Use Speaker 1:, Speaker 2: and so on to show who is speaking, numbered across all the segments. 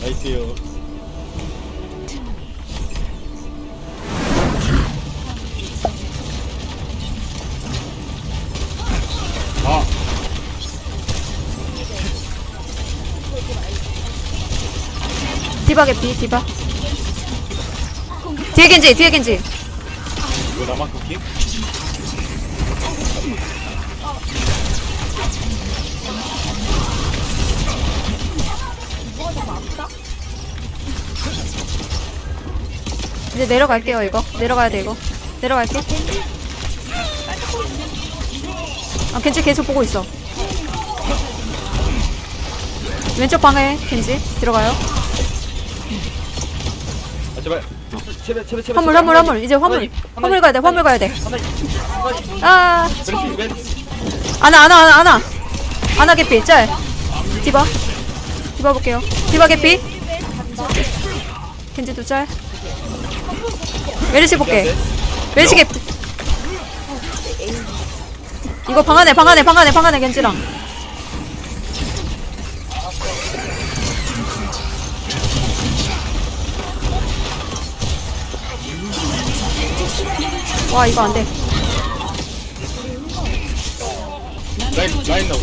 Speaker 1: 나이스요. 아,
Speaker 2: 디바 개피 디바 뒤에 겐지 뒤에 겐지
Speaker 1: 이거 나만 쿠킹?
Speaker 2: 이제 내려갈게요 이거. 내려가야 돼 이거. 내려갈게. 아 겐지 계속 보고 있어. 왼쪽 방에 겐지 들어가요.
Speaker 1: 아, 제발. 제발, 제발, 제발.
Speaker 2: 화물 화물 화물. 이제 화물. 화물 가야 돼 화물 가야 돼아. 아나 아나 아나 아나. 아나 개피 짤. 디바 디바 볼게요. 디바 개피. 겐지도 짤. 메르시 볼게. 메르시 개피 이거 방 안에 방 안에 방 안에 방 안에 겐지랑. 와 이거 안 돼.
Speaker 1: 라인, 라인 나오.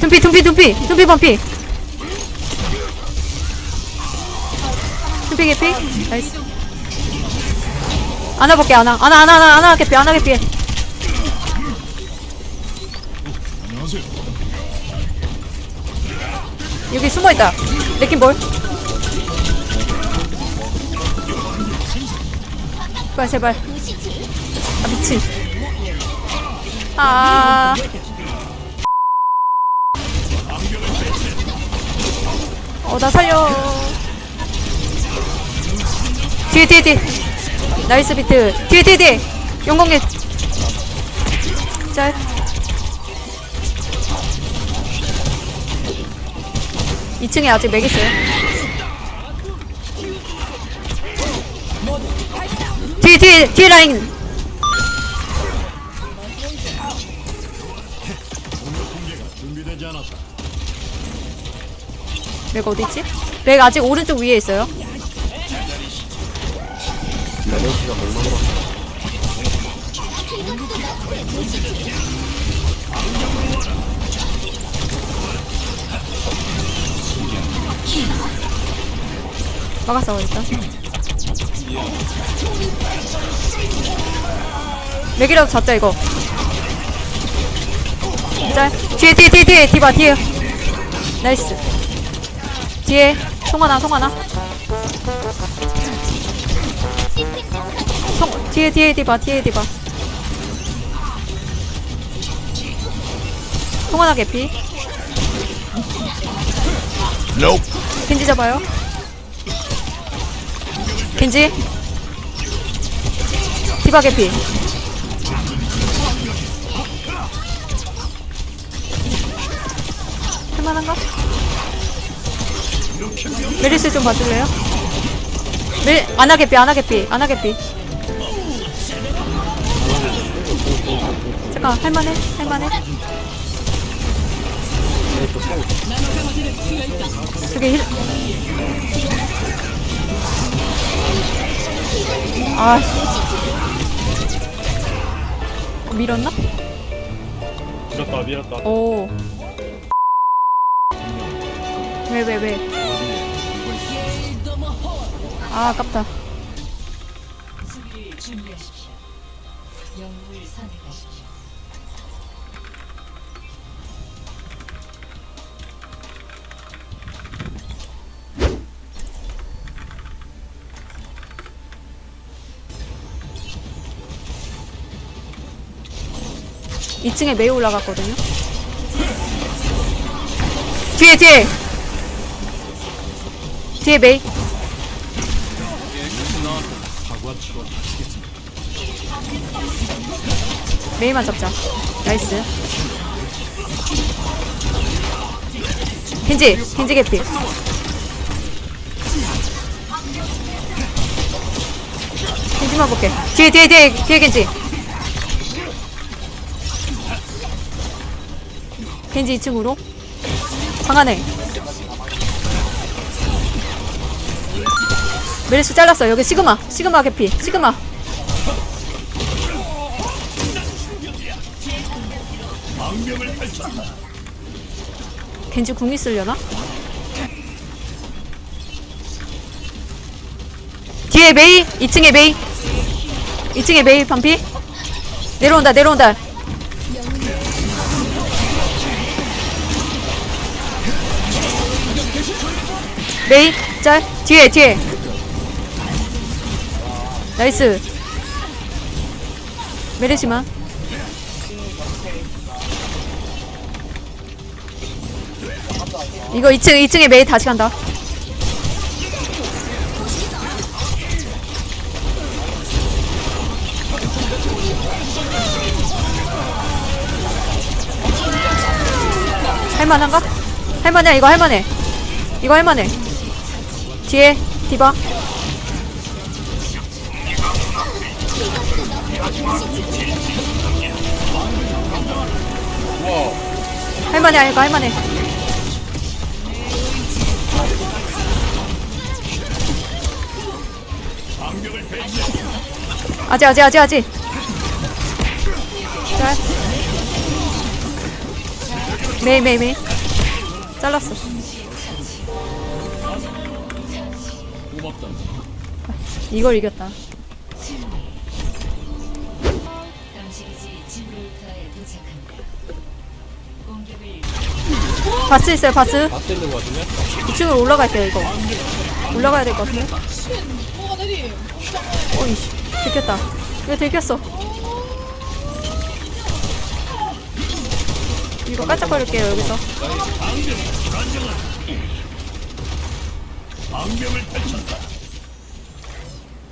Speaker 2: 둠피 둠피 둠피. 둠피 범피. 둠피 개피. 나이스. 안아 볼게 안아 안아 안아 안아 안아 개피 안아 개피. 여기 숨어있다. 레킹볼. 제발 제발. 아 미친. 아 어, 나 살려. 뒤에, 뒤에, 뒤에. 나이스 비트. 뒤에, 뒤에, 뒤에. 용공개. 짤. 이층에 아직 맥 있어요. 뒤에, 뒤에, 뒤에 라인. 맥 어디있지? 맥 아직 오른쪽 위에 있어요. 막았어 일단. 맥이라도 잡자 이거. 짤. 뒤에 뒤에 뒤에 뒤에 뒤봐 뒤에. 나이스. 뒤에 송하나 송하나. 송 뒤에 뒤에 디바 뒤에 디바. 송하나 개피. 겐지 잡아요. 겐지. 디바 개피. 할만한가? 메리스 좀 봐줄래요? 메 안하게피 안하게피 안하게피 잠깐 할만해 할만해 저기 힐 아, 밀었나?
Speaker 1: 밀었다, 밀었다.
Speaker 2: 오. 왜, 왜, 왜? 아, 아깝다. 2층에 메이 올라갔거든요. 뒤에, 뒤에! 뒤에 메이. 메이만 잡자. 나이스. 겐지, 겐지 개피. 겐지만 볼게. 뒤에, 뒤에, 뒤에, 뒤에 겐지. 겐지 2층으로. 방 안에. 메르시 잘랐어. 여기 시그마. 시그마 개피. 시그마. 겐지 궁 있으려나? 뒤에 메이 2층에 메이 2층에 메이 반피 내려온다 내려온다 메이 짤 뒤에 뒤에 나이스. 메르시만 이거 2층 2층에 메이 다시 간다. 할만한가? 할만해 이거 할만해. 이거 할만해. 뒤에 디바 할만해 이거 할만해. 아직 아직 아직 아직. 짤. 메이 메이 메이. 잘랐어. 이걸 이겼다 바스 있어요 바스.
Speaker 1: 거 같으면?
Speaker 2: 2층으로 올라갈게요 이거. 올라가야 될 것 같은데?
Speaker 3: 뭐가 내리?
Speaker 2: 어이씨 들켰다. 이거 들켰어. 이거 깔짝거릴게요 여기서.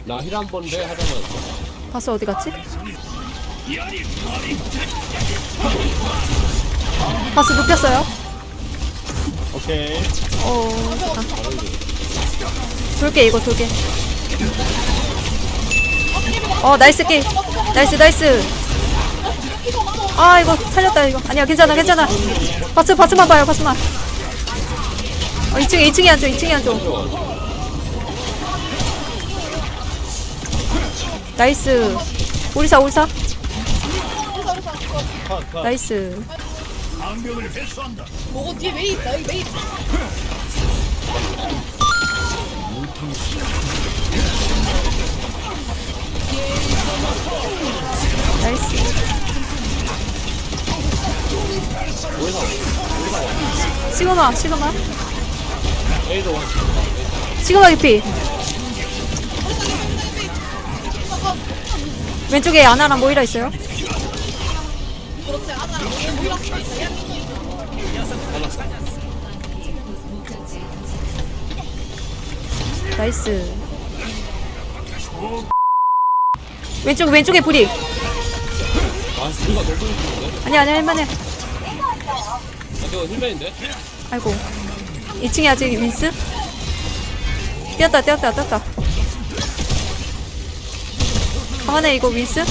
Speaker 1: 나힐 한번돼 하자면
Speaker 2: 바스 어디 갔지? 바스 눕혔어요
Speaker 1: 오케이.
Speaker 2: 어 잠깐 돌게 이거 돌게 어 나이스 게임 나이스 나이스. 아 이거 살렸다 이거. 아니야 괜찮아 괜찮아. 바스 바스만 봐요 바스만. 어 2층에 2층에 앉아 2층에 앉아. 나이스. 오리사 오리사. 나이스
Speaker 3: 뭐고 뒤에 메이 있다. 여기 메이 있다.
Speaker 2: 시그마 시그마 시그마 기피 왼쪽에 아나랑 모이라 있어요 나이스. 왼쪽 왼쪽에 불이.
Speaker 1: 아?
Speaker 2: 아니 아니 할만해.
Speaker 1: 아 저거 힐맨인데?
Speaker 2: 아이고. 2층에 아직 윈스? 뛰었다 뛰었다 뛰었다. 가만해 이거 윈스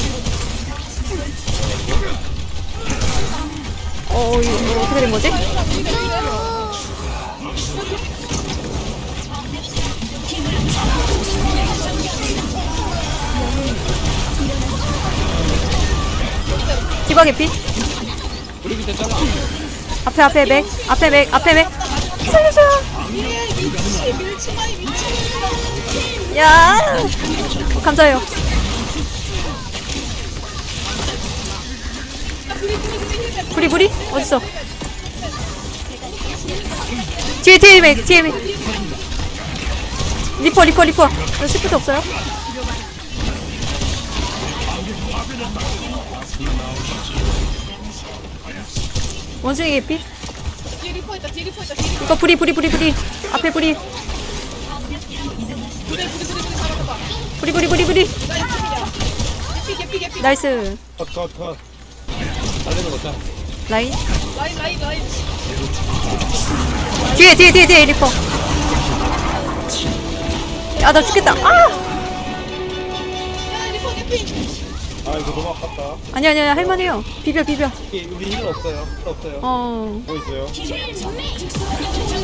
Speaker 2: 어 이거, 이거 어떻게 된 거지?
Speaker 1: 밑에 잘라
Speaker 2: 앞에 앞에 맥 앞에 맥 앞에 맥
Speaker 3: 밀치.
Speaker 2: 야 감사해요 부리 부리 어딨어 뒤에 뒤에 맥 뒤에 맥 리퍼 리퍼 리퍼 왜 스피드 없어요? 원숭이 개피. 이거 부리 부리 부리 부리 앞에 부리. 부리 부리 부리 부리. 나이스
Speaker 1: 컷컷컷 달리는 거자
Speaker 2: 라인
Speaker 3: 라인 라인 라인.
Speaker 2: 뒤에 뒤에 뒤에 뒤에 리퍼 아 나 죽겠다 아
Speaker 3: 야 리퍼 개피.
Speaker 4: 아 이거 너무 아깝다.
Speaker 2: 아니 아니 아니 할만해요 비벼 비벼
Speaker 4: 이- 우리 힐 없어요. 힐 없어요.
Speaker 2: 어
Speaker 4: 뭐 있어요?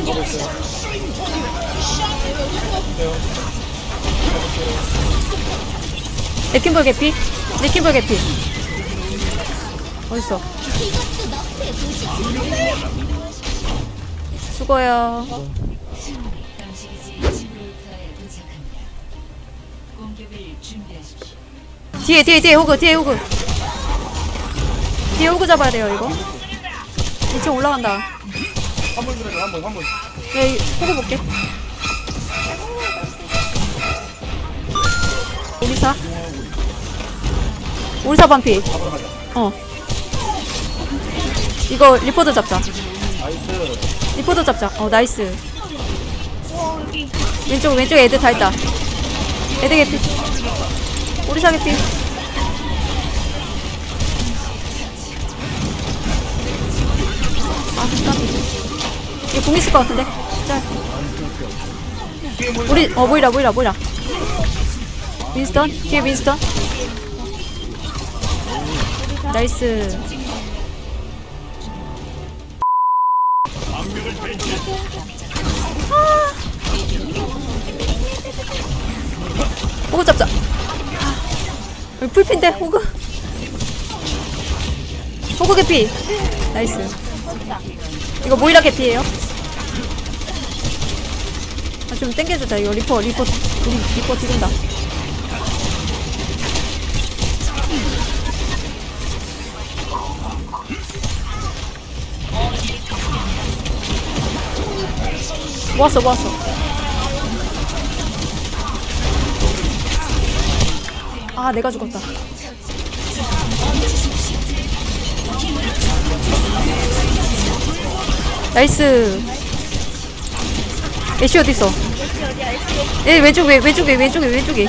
Speaker 4: 뭐 있어요?
Speaker 2: 레킹볼 개피 레킹볼 개피 어딨어?
Speaker 5: 준비하십시오.
Speaker 2: 뒤에 뒤에 뒤에 호그 뒤에 호그. 뒤에 호그 잡아야 돼요 이거. 2층 올라간다.
Speaker 4: 한번 들어줘 한번 한번.
Speaker 2: 네 호그 볼게. 오리사? 오리사 반피. 어 이거 리포드 잡자. 리포드 잡자. 어 나이스. 왼쪽 왼쪽에 애들 다 있다. 애들 개피. 오리사 개피. 아 잠깐 이거 공 있을 것 같은데? 짤. 우리 어 모이라 모이라 모이라. 윈스턴? 뒤에 윈스턴? 나이스 호그 잡자. 아, 여기 풀핀데 호그 호그 개피. 나이스. 이거 모이라 개피예요. 아, 좀 땡겨주자. 이거 리퍼 리퍼 우리 리퍼 뒤진다. 모았어 모았어 아 내가 죽었다. 나이스. 애쉬 어딨어? 예 왼쪽에 왼쪽에 왼쪽에 왼쪽에.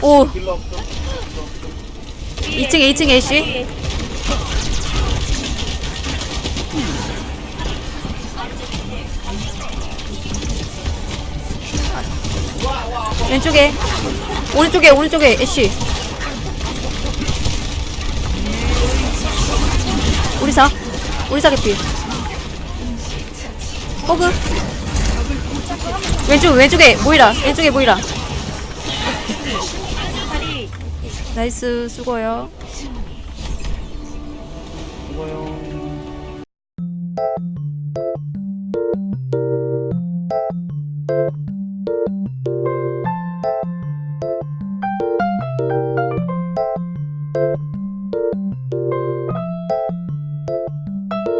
Speaker 2: 오. 2층에 2층에 애쉬 왼쪽에. 오른쪽에 오른쪽에 애쉬. 우리사 우리사 개피. 호그. 왼쪽 왼쪽에 모이라. 왼쪽에 모이라. 나이스 수고요.
Speaker 4: 수고요.